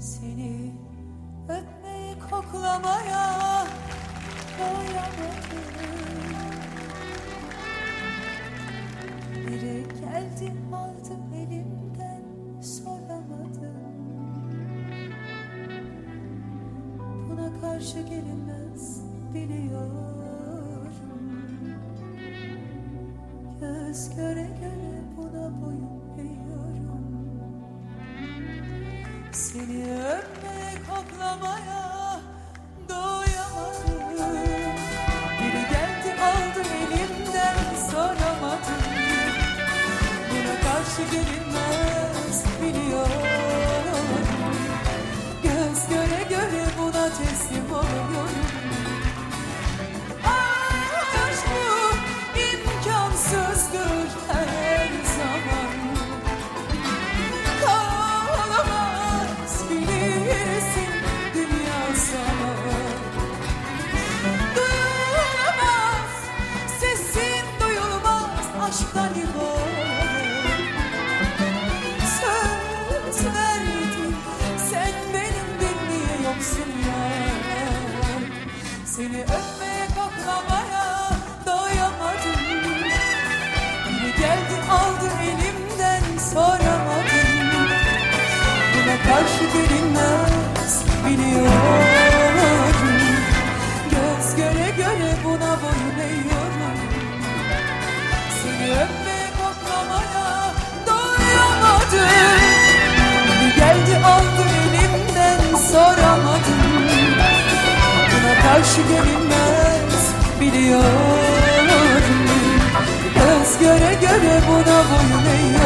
Seni öpmeye koklamaya doyamadım. Nereye geldim aldım elimden soramadım. Buna karşı gelinmez biliyorum. Göz göre göre buna boyun Seni öpmeye koklamaya biliyorum. Göz göre göre buna boyun eğiyorum. Seni öpmeye koklamaya doyamadım. Biri geldi aldı elimden soramadım. Buna karşı gelinmez biliyorum. Göz göre göre buna boyun eğiyorum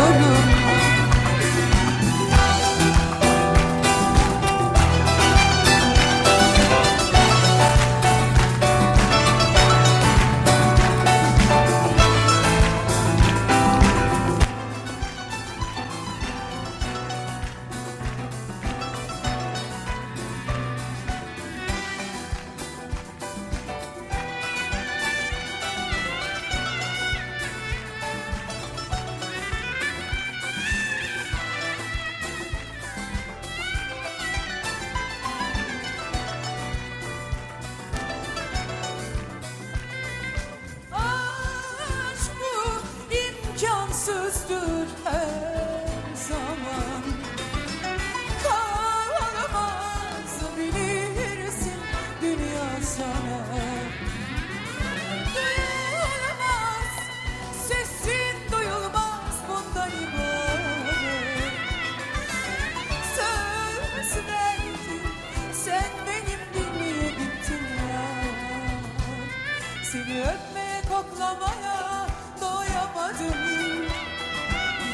öpmeye koklamaya doyamadım.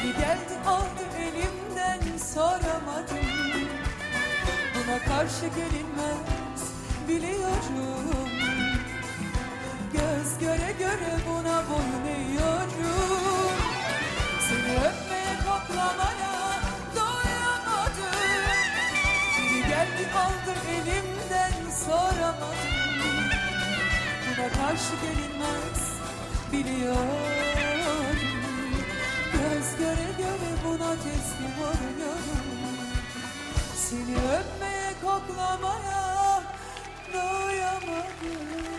Biri geldi aldı elimden soramadım. Buna karşı gelinmez biliyorum. Göz göre göre buna boyun eğiyorum Buna karşı gelinmez biliyorum. Göz göre göre buna teslim oluyorum. Seni öpmeye koklamaya doyamadım